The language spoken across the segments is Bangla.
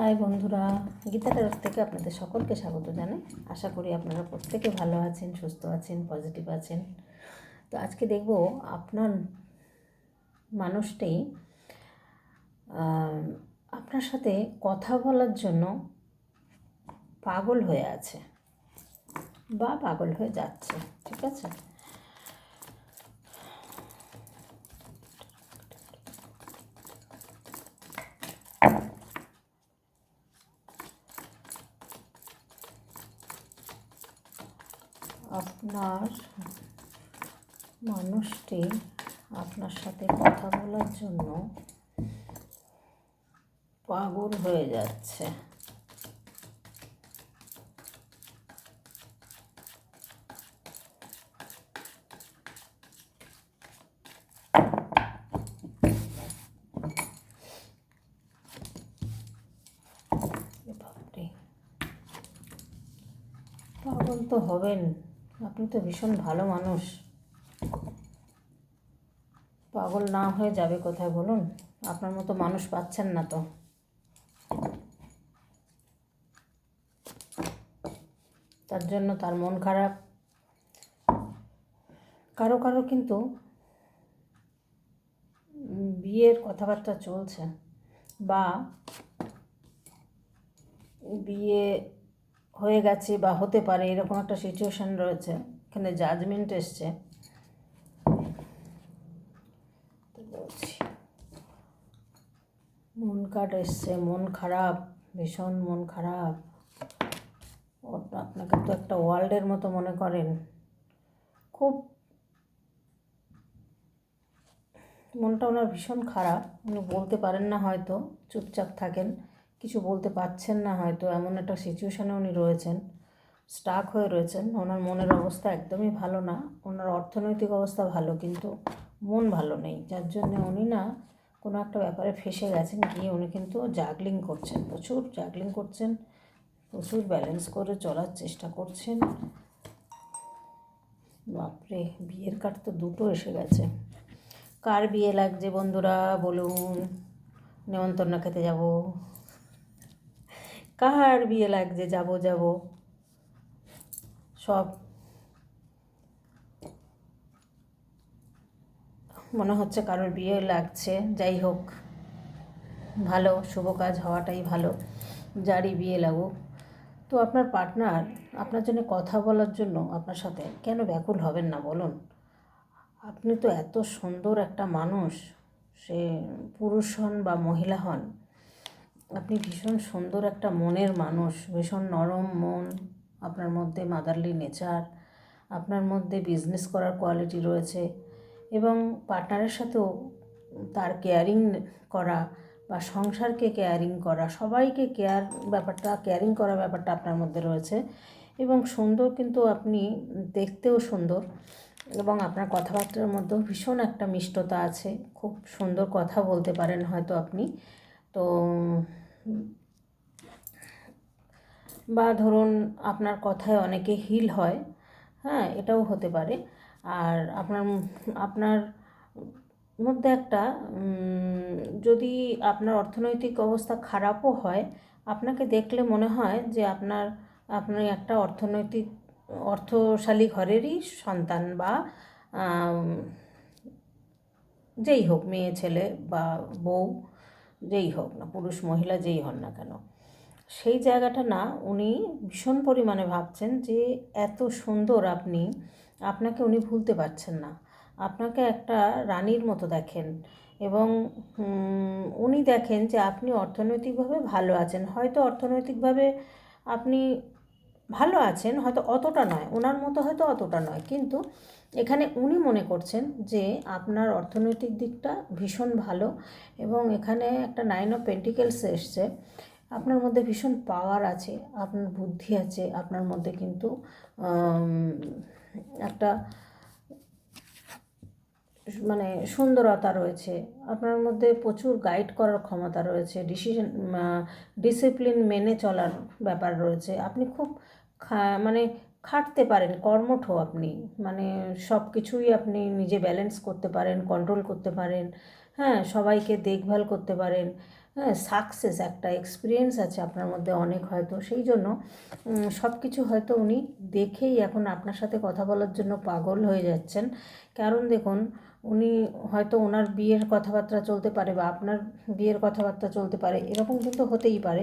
হাই বন্ধুরা, গীতা টেরর থেকে আপনাদের সকলকে স্বাগত জানাই। আশা করি আপনারা প্রত্যেকে ভালো আছেন, সুস্থ আছেন, পজিটিভ আছেন। তো আজকে দেখব আপনার মানুষটি আপনার সাথে কথা বলার জন্য পাগল হয়ে আছে বা পাগল হয়ে যাচ্ছে, ঠিক আছে? আপনার মানুষটি আপনার সাথে কথা বলার জন্য পাগল হয়ে যাচ্ছে। পাগল তো হবেন। আপনি তো ভীষণ ভালো মানুষ। পাগল না হয়ে যাবে কোথায় বলুন? আপনার মতো মানুষ পাচ্ছেন না তো। তার জন্য তার মন খারাপ। কারও কারও কিন্তু বিয়ের কথাবার্তা চলছে বা বিয়ে হয়ে গেছে বা হতে পারে, এরকম একটা সিচুয়েশান রয়েছে। এখানে জাজমেন্ট এসছে। বলছি, মন কাট এসছে, মন খারাপ, ভীষণ মন খারাপ। আপনাকে তো একটা ওয়ার্ল্ডের মতো মনে করেন। খুব মনটা ওনার ভীষণ খারাপ। উনি বলতে পারেন না হয়তো, চুপচাপ থাকেন। কিছু বলতে পারছেন না, হয়তো এমন একটা সিচুয়েশানে উনি রয়েছেন। স্টাক হয়ে রয়েছেন। ওনার মনের অবস্থা একদমই ভালো না। ওনার অর্থনৈতিক অবস্থা ভালো, কিন্তু মন ভালো নেই। যার জন্য উনি না কোনো একটা ব্যাপারে ফেসে গেছেন, গিয়ে উনি কিন্তু জাগলিং করছেন। প্রচুর জাগলিং করছেন, প্রচুর ব্যালেন্স করে চলার চেষ্টা করছেন। বাপরে, বিয়ের কার্ড তো দুটো এসে গেছে। কার বিয়ে লাগছে বন্ধুরা, বলুন। নেমন্তন্ন খেতে যাব। কার বিয়ে লাগছে? যাব যাব। সব মনে হচ্ছে কারোর বিয়ে লাগছে। যাই হোক, ভালো, শুভ কাজ হওয়াটাই ভালো, যারই বিয়ে লাগুক। তো আপনার পার্টনার, আপনার জন্য কথা বলার জন্য আপনার সাথে কেন ব্যাকুল হবেন না বলুন? আপনি তো এত সুন্দর একটা মানুষ, সে পুরুষ হন বা মহিলা হন আপনি ভীষণ সুন্দর একটা মনের মানুষ, ভীষণ নরম মন, আপনার মধ্যে মাদারলি নেচার আপনার মধ্যে বিজনেস করার কোয়ালিটি রয়েছে এবং পার্টনারের সাথেও তার কেয়ারিং করা বা সংসারকে কেয়ারিং করা, সবাইকে কেয়ার ব্যাপারটা কেয়ারিং করা ব্যাপারটা আপনার মধ্যে রয়েছে এবং সুন্দর কিন্তু আপনি দেখতেও সুন্দর এবং আপনার কথাবার্তার মধ্যেও ভীষণ একটা মিষ্টতা আছে। খুব সুন্দর কথা বলতে পারেন হয়তো আপনি। তো, বা ধরুন আপনার কথায় অনেকে হিল হয় হ্যাঁ এটাও হতে পারে। আর আপনার আপনার মধ্যে একটা যদি আপনার অর্থনৈতিক অবস্থা খারাপও হয়, আপনাকে দেখলে মনে হয় যে আপনার, আপনি একটা অর্থনৈতিক, অর্থশালী ঘরেরই সন্তান বা যেই হোক মেয়ে, ছেলে বা বউ যেই হোক না, পুরুষ মহিলা যেই হন না কেন। সেই জায়গাটা না, উনি ভীষণ পরিমাণে ভাবছেন যে এত সুন্দর আপনি, আপনাকে উনি ভুলতে পারছেন না। আপনাকে একটা রানীর মতো দেখেন এবং উনি দেখেন যে আপনি অর্থনৈতিকভাবে ভালো আছেন। হয়তো অর্থনৈতিকভাবে আপনি ভালো আছেন, হয়তো অতটা নয় ওনার মতো হয়তো অতটা নয়। কিন্তু এখানে উনি মনে করছেন যে আপনার অর্থনৈতিক দিকটা ভীষণ ভালো এবং এখানে একটা নাইন অফ পেন্টিকেলস এসছে। আপনার মধ্যে ভীষণ পাওয়ার আছে, আপনার বুদ্ধি আছে, আপনার মধ্যে কিন্তু একটা মানে সুন্দরতা রয়েছে, আপনার মধ্যে প্রচুর গাইড করার ক্ষমতা রয়েছে ডিসিশন ডিসিপ্লিন মেনে চলার ব্যাপার রয়েছে। আপনি খুব মানে খাটতে পারেন, কর্মঠ আপনি। মানে সব কিছুই আপনি নিজে ব্যালেন্স করতে পারেন কন্ট্রোল করতে পারেন। হ্যাঁ সবাইকে দেখভাল করতে পারেন। হ্যাঁ সাকসেস একটা এক্সপিরিয়েন্স আছে আপনার মধ্যে অনেক হয়তো। সেই জন্য সব কিছু হয়তো উনি দেখেই এখন আপনার সাথে কথা বলার জন্য পাগল হয়ে যাচ্ছেন। কারণ দেখুন, উনি হয়তো ওনার বিয়ের কথাবার্তা চলতে পারে বা আপনার বিয়ের কথাবার্তা চলতে পারে। এরকম কিন্তু হতেই পারে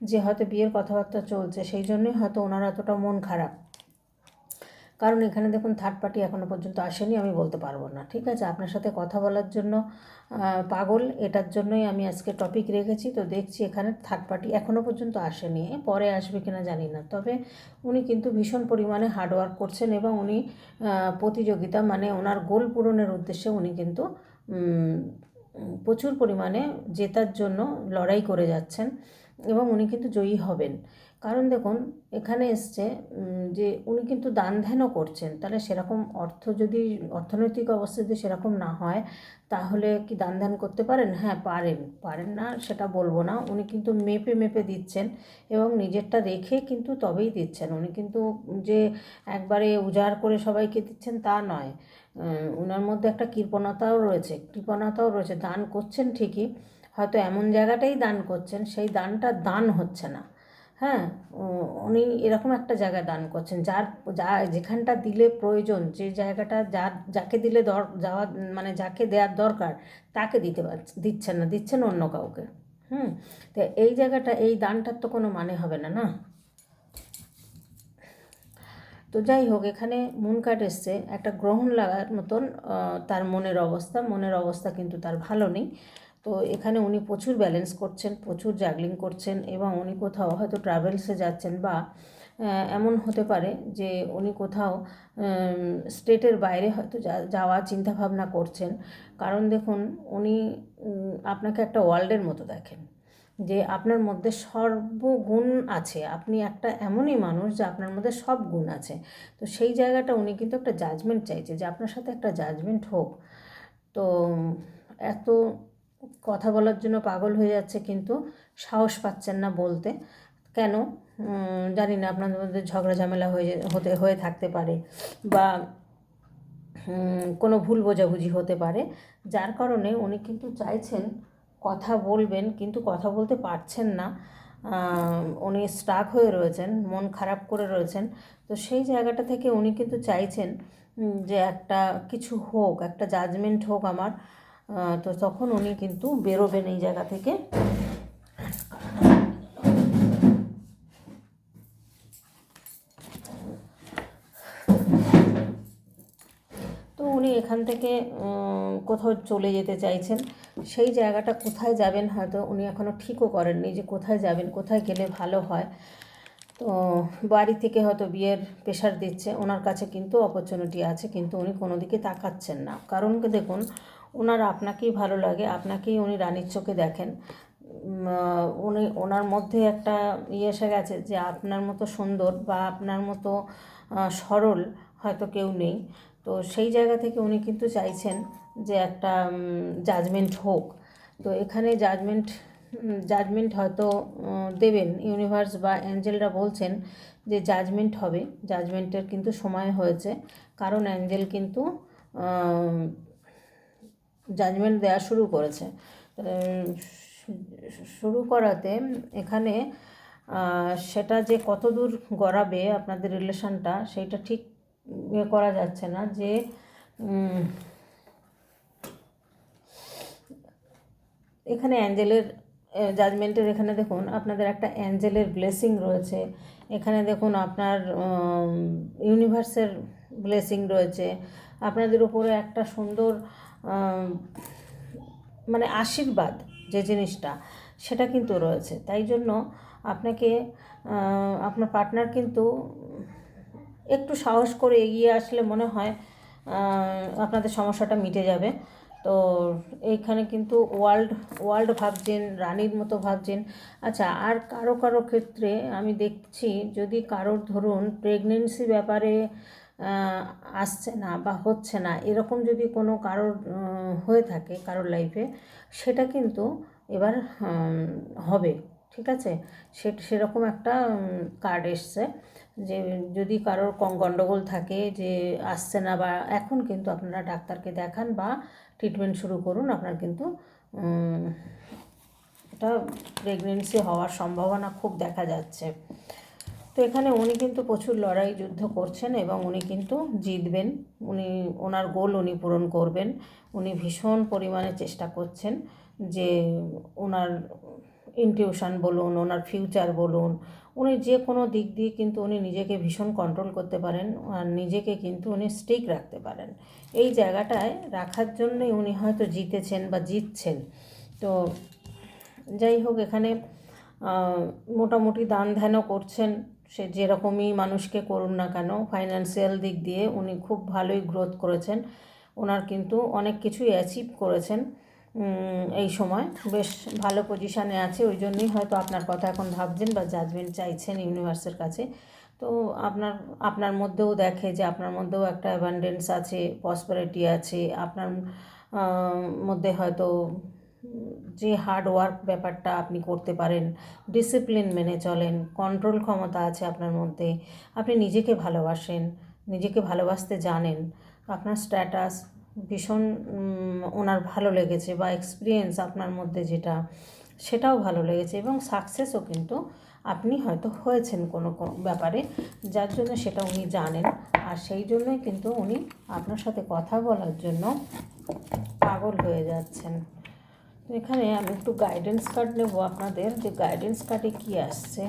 যে হয়তো বিয়ের কথাবার্তা চলছে। সেই জন্যই হয়তো ওনার এতটা মন খারাপ। কারণ এখানে দেখুন থার্ড পার্টি এখনও পর্যন্ত আসেনি, আমি বলতে পারব না। ঠিক আছে? আপনার সাথে কথা বলার জন্য পাগল, এটার জন্যই আমি আজকে টপিক রেখেছি। তো দেখছি এখানে থার্ড পার্টি এখনও পর্যন্ত আসেনি। পরে আসবে কিনা জানি না। তবে উনি কিন্তু ভীষণ পরিমাণে হার্ডওয়ার্ক করছেন এবং উনি প্রতিযোগিতা মানে ওনার গোল পূরণের উদ্দেশ্যে উনি কিন্তু প্রচুর পরিমাণে জেতার জন্য লড়াই করে যাচ্ছেন এবং উনি কিন্তু জয়ী হবেন। কারণ দেখুন, এখানে এসছে যে উনি কিন্তু দান ধ্যানও করছেন। তাহলে সেরকম অর্থ যদি, অর্থনৈতিক অবস্থা যদি সেরকম না হয়, তাহলে কি দান ধ্যান করতে পারেন? হ্যাঁ পারেন। পারেন না, সেটা বলব না। উনি কিন্তু মেপে মেপে দিচ্ছেন এবং নিজেরটা রেখে কিন্তু তবেই দিচ্ছেন। উনি কিন্তু যে একবারে উজাড় করে সবাইকে দিচ্ছেন তা নয়। ওনার মধ্যে একটা কৃপণতাও রয়েছে। কৃপণতাও রয়েছে। দান করছেন ঠিকই, হয়তো এমন জায়গাটাই দান করছেন, সেই দানটা দান হচ্ছে না। হ্যাঁ উনি এরকম একটা জায়গায় দান করছেন। যার, যা, যেখানটা দিলে প্রয়োজন, যে জায়গাটা যার, যাকে দিলে দর, যাওয়া মানে যাকে দেওয়ার দরকার, তাকে দিতে পারছে দিচ্ছেন না, দিচ্ছেন অন্য কাউকে। হুম, তো এই জায়গাটা, এই দানটার তো কোনো মানে হবে না না? তো যাই হোক, এখানে মুন কাট এসছে। একটা গ্রহণ লাগার মতন তার মনের অবস্থা মনের অবস্থা কিন্তু তার ভালো নেই। তো এখানে উনি প্রচুর ব্যালেন্স করছেন, প্রচুর জাগলিং করছেন এবং উনি কোথাও হয়তো ট্রাভেলসে যাচ্ছেন বা এমন হতে পারে যে উনি কোথাও স্টেটের বাইরে হয়তো যাওয়া চিন্তাভাবনা করছেন। কারণ দেখুন, উনি আপনাকে একটা ওয়ার্ল্ডের মতো দেখেন। যে আপনার মধ্যে সর্বগুণ আছে। আপনি একটা এমনই মানুষ যে আপনার মধ্যে সব গুণ আছে। তো সেই জায়গাটা উনি কিন্তু একটা জাজমেন্ট চাইছে যে আপনার সাথে একটা জাজমেন্ট হোক। তো এত কথা বলার জন্য পাগল হয়ে যাচ্ছে কিন্তু সাহস পাচ্ছেন না বলতে। কেন? জানি না, আপনাদের মধ্যে ঝগড়া ঝামেলা হয়ে হতে, হয়ে থাকতে পারে বা কোনো ভুল বোঝাবুঝি হতে পারে। যার কারণে উনি কিন্তু চাইছেন কথা বলবেন, কিন্তু কথা বলতে পারছেন না। উনি স্টাক হয়ে রয়েছেন, মন খারাপ করে রয়েছেন। তো সেই জায়গাটা থেকে উনি কিন্তু চাইছেন যে একটা কিছু হোক, একটা জাজমেন্ট হোক আমার। তো তখন উনি কিন্তু বেরোবেন এই জায়গা থেকে। তো উনি এখান থেকে কোথাও চলে যেতে চাইছেন। সেই জায়গাটা কোথায় যাবেন হয়তো উনি এখনও ঠিকও করেননি যে কোথায় যাবেন, কোথায় গেলে ভালো হয়। তো বাড়ি থেকে হয়তো বিয়ের প্রেশার দিচ্ছে, ওনার কাছে কিন্তু অপরচুনিটি আছে, কিন্তু উনি কোনো দিকে তাকাচ্ছেন না। কারণ দেখুন ওনার আপনাকেই ভালো লাগে, আপনাকেই উনি রানীর চোখে দেখেন। উনি, ওনার মধ্যে একটা ইয়ে এসে গেছে যে আপনার মতো সুন্দর বা আপনার মতো সরল হয়তো কেউ নেই। তো সেই জায়গা থেকে উনি কিন্তু চাইছেন যে একটা জাজমেন্ট হোক। তো এখানে জাজমেন্ট জাজমেন্ট হয়তো দেবেন। ইউনিভার্স বা অ্যাঞ্জেলরা বলছেন যে জাজমেন্ট হবে। জাজমেন্টের কিন্তু সময় হয়েছে। কারণ অ্যাঞ্জেল কিন্তু জাজমেন্ট দেওয়া শুরু করেছে। শুরু করাতে এখানে সেটা যে কত দূর গড়াবে আপনাদের রিলেশনটা, সেইটা ঠিক করা যাচ্ছে না যে এখানে অ্যাঞ্জেলের জাজমেন্টের এখানে দেখুন, আপনাদের একটা অ্যাঞ্জেলের ব্লেসিং রয়েছে। এখানে দেখুন আপনার ইউনিভার্সের ব্লেসিং রয়েছে। আপনাদের উপরে একটা সুন্দর মানে আশীর্বাদ যে জিনিসটা, সেটা কিন্তু রয়েছে। তাই জন্য আপনাকে আপনার পার্টনার কিন্তু একটু সাহস করে এগিয়ে আসলে মনে হয় আপনাদের সমস্যাটা মিটে যাবে। তো এইখানে কিন্তু ওয়ার্ল্ড ওয়ার্ল্ড ভাবছেন, রানীর মতো ভাবছেন। আচ্ছা আর কারও কারও ক্ষেত্রে আমি দেখছি যদি কারোর ধরুন প্রেগনেন্সি ব্যাপারে আসছে না বা হচ্ছে না, এরকম যদি কোনো কারোর হয়ে থাকে কারোর লাইফে সেটা কিন্তু এবার হবে, ঠিক আছে? সে, সেরকম একটা কার্ড এসছে যে যদি কারোর কম গণ্ডগোল থাকে যে আসছে না বা এখন কিন্তু আপনারা ডাক্তারকে দেখান বা ট্রিটমেন্ট শুরু করুন, আপনার কিন্তু এটা প্রেগনেন্সি হওয়ার সম্ভাবনা খুব দেখা যাচ্ছে। তো এখানে উনি কিন্তু প্রচুর লড়াই যুদ্ধ করছেন এবং উনি কিন্তু জিতবেন। উনি, ওনার গোল উনি পূরণ করবেন। উনি ভীষণ পরিমাণে চেষ্টা করছেন যে ওনার ইনটিউশন বলুন, ওনার ফিউচার বলুন, উনি যে কোনো দিক দিয়ে কিন্তু উনি নিজেকে ভীষণ কন্ট্রোল করতে পারেন আর নিজেকে কিন্তু উনি স্টিক রাখতে পারেন। এই জায়গাটায় রাখার জন্যই উনি হয়তো জিতেছেন বা জিতছেন। তো যাই হোক, এখানে মোটামুটি দান ধ্যানও করছেন। সে যেরকমই মানুষকে করুন না কেন ফাইন্যান্সিয়াল দিক দিয়ে উনি খুব ভালোই গ্রোথ করেছেন। ওনার কিন্তু অনেক কিছুই অ্যাচিভ করেছেন এই সময়। বেশ ভালো পজিশানে আছে, ওই জন্যই হয়তো আপনার কথা এখন ভাবছেন বা জাজমেন্ট চাইছেন ইউনিভার্সের কাছে। তো আপনার আপনার মধ্যেও দেখে যে আপনার মধ্যেও একটা অ্যাবান্ডেন্স আছে পসপারিটি আছে, আপনার মধ্যে হয়তো যে হার্ড ওয়ার্ক ব্যাপারটা আপনি করতে পারেন ডিসিপ্লিন মেনে চলেন কন্ট্রোল ক্ষমতা আছে আপনার মধ্যে, আপনি নিজেকে ভালোবাসেন, নিজেকে ভালোবাসতে জানেন, আপনার স্ট্যাটাস ভীষণ ওনার ভালো লেগেছে বা এক্সপিরিয়েন্স আপনার মধ্যে যেটা, সেটাও ভালো লেগেছে এবং সাকসেসও কিন্তু আপনি হয়তো হয়েছেন কোনো ব্যাপারে, যার জন্য সেটা উনি জানেন আর সেই জন্যই কিন্তু উনি আপনার সাথে কথা বলার জন্য পাগল হয়ে যাচ্ছেন। এখানে আমি একটু গাইডেন্স কার্ড নেব আপনাদের যে গাইডেন্স কার্ডে কি আসছে।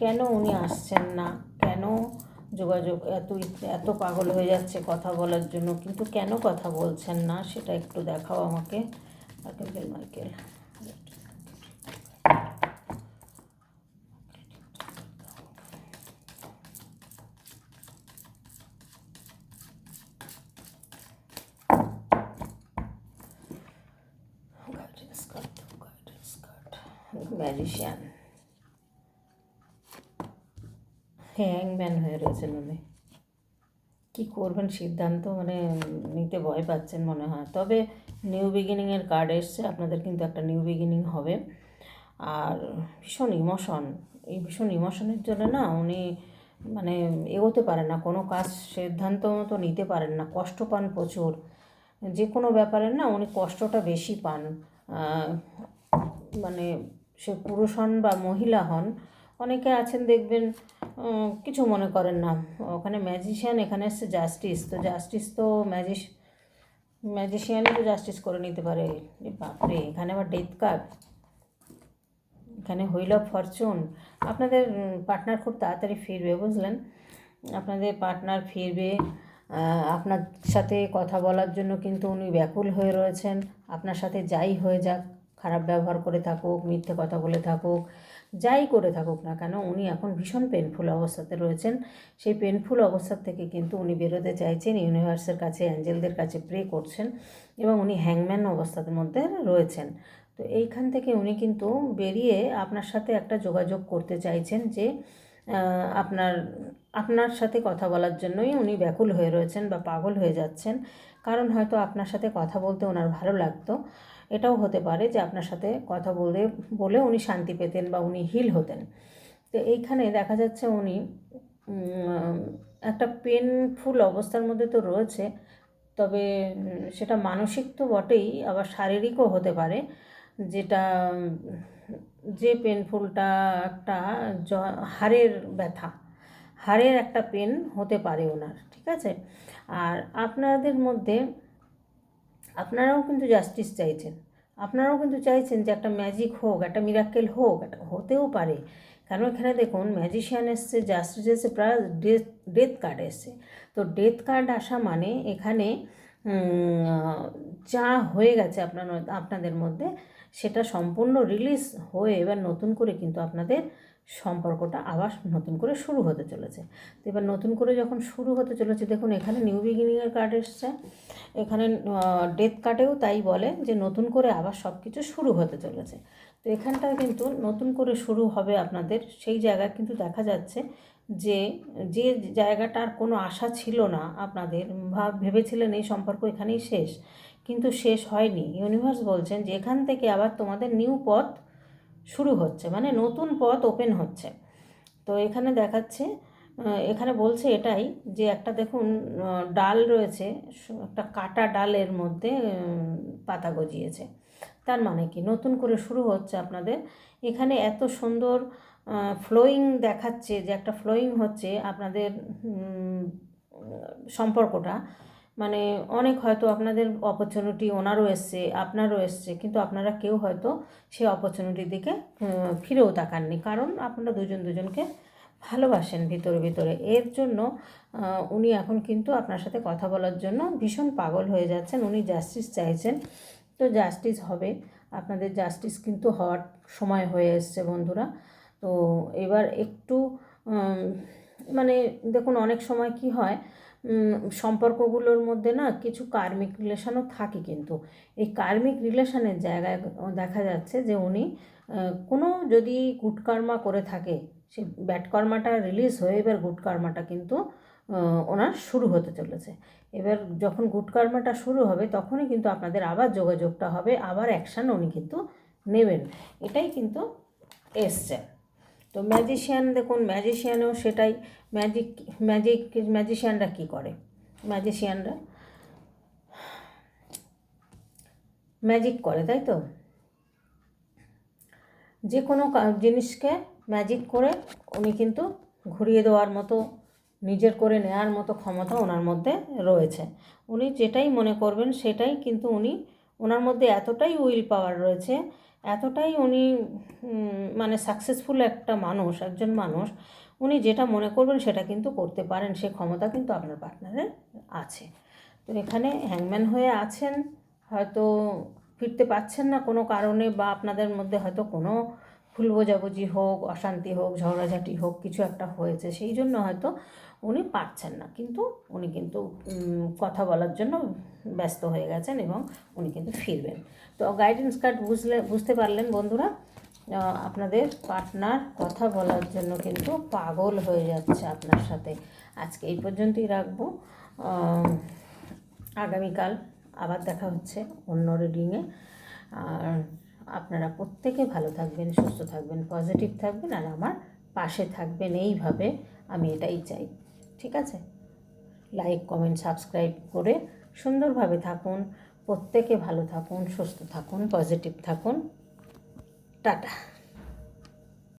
কেন উনি আসছেন না? কেন যোগাযোগ এত এত পাগল হয়ে যাচ্ছে কথা বলার জন্য? কিন্তু কেন কথা বলছেন না? সেটা একটু দেখাও আমাকে। Michael Michael guidance card guidance card magician হ্যাংম্যান হয়ে রয়েছেন উনি কী করবেন? সিদ্ধান্ত মানে নিতে ভয় পাচ্ছেন মনে হয়। তবে নিউ বিগিনিংয়ের কার্ড এসছে, আপনাদের কিন্তু একটা নিউ বিগিনিং হবে। আর ভীষণ ইমোশন, এই ভীষণ ইমোশনের জন্য না উনি মানে এগোতে পারেন না। কোনো কাজ সিদ্ধান্ত মতো নিতে পারেন না। কষ্ট পান প্রচুর। যে কোনো ব্যাপারে না উনি কষ্টটা বেশি পান। মানে সে পুরুষ হন বা মহিলা হন, অনেকে আছেন দেখবেন কিছু মনে করেন না। ওখানে ম্যাজিশিয়ান এখানে এসছে জাস্টিস তো জাস্টিস তো ম্যাজিস ম্যাজিশিয়ানই তো জাস্টিস করে নিতে পারে। বাপরে, এখানে আবার ডেথ কার্ড এখানে হুইল অফ ফরচুন আপনাদের পার্টনার খুব তাড়াতাড়ি ফিরবে, বুঝলেন? আপনাদের পার্টনার ফিরবে আপনার সাথে কথা বলার জন্য কিন্তু উনি ব্যাকুল হয়ে রয়েছেন। আপনার সাথে যাই হয়ে যাক, খারাপ ব্যবহার করে থাকুক, মিথ্যে কথা বলে থাকুক যাই করে থাকুক না কেন, উনি এখন ভীষণ পেনফুল অবস্থাতে রয়েছেন। সেই পেনফুল অবস্থা থেকে কিন্তু উনি বেরোতে চাইছেন ইউনিভার্সের কাছে অ্যাঞ্জেলদের কাছে প্রে করছেন এবং উনি হ্যাংম্যান অবস্থার মধ্যে রয়েছেন। তো এইখান থেকে উনি কিন্তু বেরিয়ে আপনার সাথে একটা যোগাযোগ করতে চাইছেন যে আপনার আপনার সাথে কথা বলার জন্যই উনি ব্যাকুল হয়ে রয়েছেন বা পাগল হয়ে যাচ্ছেন। কারণ হয়তো আপনার সাথে কথা বলতে ওনার ভালো লাগতো। এটাও হতে পারে যে আপনার সাথে কথা বলে বলে উনি শান্তি পেতেন বা উনি হিল হতেন। তো এইখানে দেখা যাচ্ছে উনি একটা পেনফুল অবস্থার মধ্যে তো রয়েছে, তবে সেটা মানসিক তো বটেই, আবার শারীরিকও হতে পারে। যেটা, যে পেনফুলটা একটা জ- হাড়ের ব্যথা, হাড়ের একটা পেন হতে পারে ওনার, ঠিক আছে? আর আপনাদের মধ্যে আপনারাও কিন্তু জাস্টিস চাইছেন। আপনারাও কিন্তু চাইছেন যে একটা ম্যাজিক হোক, একটা মিরাক্কেল হোক, একটা হতেও পারে। কারণ এখানে দেখুন ম্যাজিশিয়ান এসছে জাস্টিস এসছে প্লাস ডেথ ডেথ কার্ড এসছে। তো ডেথ কার্ড আসা মানে এখানে যা হয়ে গেছে আপনার, আপনাদের মধ্যে, সেটা সম্পূর্ণ রিলিজ হয়ে এবার নতুন করে কিন্তু আপনাদের সম্পর্কটা আবার নতুন করে শুরু হতে চলেছে। তো এবার নতুন করে যখন শুরু হতে চলেছে, দেখুন এখানে নিউ বিগিনিংয়ের কার্ড এসছে। এখানে ডেথ কার্ডেও তাই বলে যে নতুন করে আবার সব কিছু শুরু হতে চলেছে। তো এখানটা কিন্তু নতুন করে শুরু হবে আপনাদের, সেই জায়গায় কিন্তু দেখা যাচ্ছে যে যে জায়গাটার কোনো আশা ছিল না আপনাদের ভাব ভেবেছিলেন এই সম্পর্ক এখানেই শেষ। কিন্তু শেষ হয়নি। ইউনিভার্স বলছেন যে এখান থেকে আবার তোমাদের নিউ পথ শুরু হচ্ছে মানে নতুন পথ ওপেন হচ্ছে। তো এখানে দেখাচ্ছে এখানে বলছে এটাই যে একটা দেখুন ডাল রয়েছে একটা কাটা ডালের মধ্যে পাতা গজিয়েছে। তার মানে কি? নতুন করে শুরু হচ্ছে আপনাদের। এখানে এত সুন্দর ফ্লোয়িং দেখাচ্ছে যে একটা ফ্লোয়িং হচ্ছে আপনাদের সম্পর্কটা। মানে অনেক হয়তো আপনাদের অপরচুনিটি ওনারও এসছে, আপনারও এসছে, কিন্তু আপনারা কেউ হয়তো সেই অপরচুনিটির দিকে ফিরেও তাকাননি। কারণ আপনারা দুজন দুজনকে ভালোবাসেন ভিতরে ভিতরে। এর জন্য উনি এখন কিন্তু আপনার সাথে কথা বলার জন্য ভীষণ পাগল হয়ে যাচ্ছেন। উনি জাস্টিস চাইছেন। তো জাস্টিস হবে। আপনাদের জাস্টিস কিন্তু হওয়ার সময় হয়ে এসছে বন্ধুরা। তো এবার একটু মানে দেখুন, অনেক সময় কি হয় সম্পর্কগুলোর মধ্যে না কিছু কার্মিক রিলেশনও থাকে কিন্তু। এই কার্মিক রিলেশনের জায়গায় দেখা যাচ্ছে যে উনি কোনো যদি গুটকর্মা করে থাকে, সে ব্যাড কর্মাটা রিলিজ হয়ে এবার গুটকর্মাটা কিন্তু ওনার শুরু হতে চলেছে। এবার যখন গুটকর্মাটা শুরু হবে, তখনই কিন্তু আপনাদের আবার যোগাযোগটা হবে, আবার অ্যাকশান উনি কিন্তু নেবেন। এটাই কিন্তু এসছে। তো ম্যাজিশিয়ান দেখুন ম্যাজিশিয়ানেও সেটাই ম্যাজিক ম্যাজিক ম্যাজিশিয়ানরা কী করে? ম্যাজিশিয়ানরা ম্যাজিক করে, তাই তো? যে কোনো জিনিসকে ম্যাজিক করে উনি কিন্তু ঘুরিয়ে দেওয়ার মতো, নিজের করে নেওয়ার মতো ক্ষমতা ওনার মধ্যে রয়েছে। উনি যেটাই মনে করবেন সেটাই কিন্তু উনি, ওনার মধ্যে এতটাই উইল পাওয়ার রয়েছে এতটাই উনি মানে সাকসেসফুল একটা মানুষ, একজন মানুষ, উনি যেটা মনে করবেন সেটা কিন্তু করতে পারেন, সে ক্ষমতা কিন্তু আপনার পার্টনারের আছে। তো এখানে হ্যাংম্যান হয়ে আছেন, হয়তো ফিরতে পারছেন না কোনো কারণে বা আপনাদের মধ্যে হয়তো কোনো ভুল বোঝাবুঝি হোক, অশান্তি হোক, ঝগড়াঝাটি হোক, কিছু একটা হয়েছে, সেই জন্য হয়তো উনি পারছেন না। কিন্তু উনি কিন্তু কথা বলার জন্য ব্যস্ত হয়ে গেছেন এবং উনি কিন্তু ফিরবেন। তো গাইডেন্স কার্ড বুঝলে, বুঝতে পারলেন বন্ধুরা আপনাদের পার্টনার কথা বলার জন্য কিন্তু পাগল হয়ে যাচ্ছে আপনার সাথে। আজকে এই পর্যন্তই রাখব। আগামীকাল আবার দেখা হচ্ছে অন্য রিডিংয়ে আর আপনারা প্রত্যেকে ভালো থাকবেন, সুস্থ থাকবেন পজিটিভ থাকবেন, আর আমার পাশে থাকবেন এইভাবে আমি এটাই চাই। ঠিক আছে? লাইক কমেন্ট সাবস্ক্রাইব করে সুন্দরভাবে থাকুন। প্রত্যেকে ভালো থাকুন সুস্থ থাকুন পজিটিভ থাকুন। টাটা।